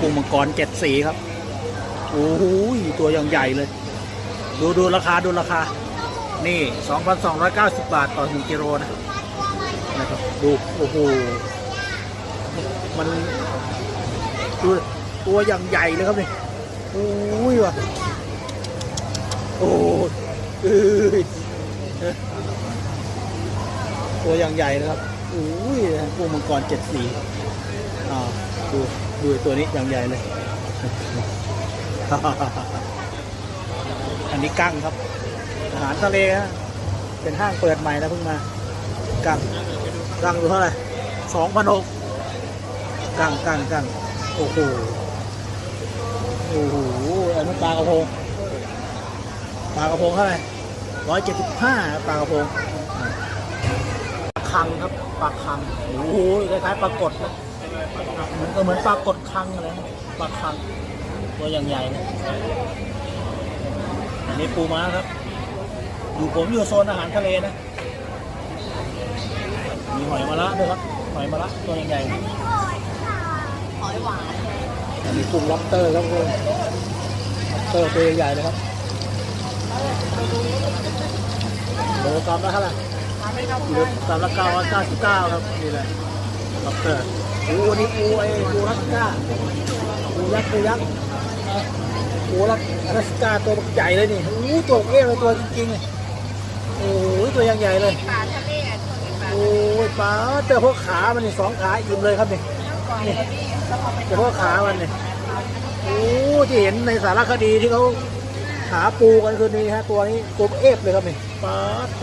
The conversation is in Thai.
กุ้งมังกรเจ็ดสีครับโอ้โหตัวอย่างใหญ่เลย ดูดูราคาดูราคา นี่ 2,290 บาทต่อ1กิโลนะนะครับดูโอ้โหมันดูตัวอย่างใหญ่เลยครับนี่โอ้ยว่ะโอ้ยเอ้ยตัวอย่างใหญ่นะครับโอ้ยกุ้งมังกรเจ็ดสีอ่าดู ดูตัวนี้อย่างใหญ่เลย อันนี้กั้งครับ อาหารทะเลฮะเป็นห้างเปิดใหม่นะเพิ่งมา กั้งกั้งดูเท่าไหร่สองพันหกกั้งกั้งกั้งโอ้โห โอ้โห อันนั้นปลากระพง ปลากระพงเท่าไหร่ร้อยเจ็ดสิบห้าปลากระพงคังครับปลาคัง โอ้โหคล้ายๆปลากดนะ มือนก็เหมือนปลากดคังอะไรนะปลาคัง ตัวอย่างใหญ่นะอันนี้ปูม้าครับ อยู่ผมอยู่โซนอาหารทะเลนะ มีหอยมะระด้วยครับ หอยมะระตัวใหญ่ๆหอยหวานอันนี้กุ้งล็อบสเตอร์ครับคุณล็อบสเตอร์ตัวใหญ่ๆเลยครับโลกรัมละเท่าไหร่โลกรัมละเก้าร้อยเก้าสิบเก้าครับนี่แหละ ล็อบสเตอร์ปูอันนี้ปูไอ้ปูรัสก้าปูยักษ์ปูยักษ์อะปูรัสก้าตัวใหญ่เลยนี่โอ้ตัวเอ๊ะเลยตัวจริงๆเลยโอ้ยตัวยังใหญ่เลยปลาทะเลอะช่วงนี้ปลาโอ้ยปลาเจอพวกขามันนี่สองขาอิ่มเลยครับนี่ก่อนเลยพี่ต้อพาะขามันเนี่ยโอ้ที่เห็นในสารคดีที่เขาหาปูกันคืนนี้ฮะตัวนี้ตัวเอฟเลยครับนี่ปลาดโถ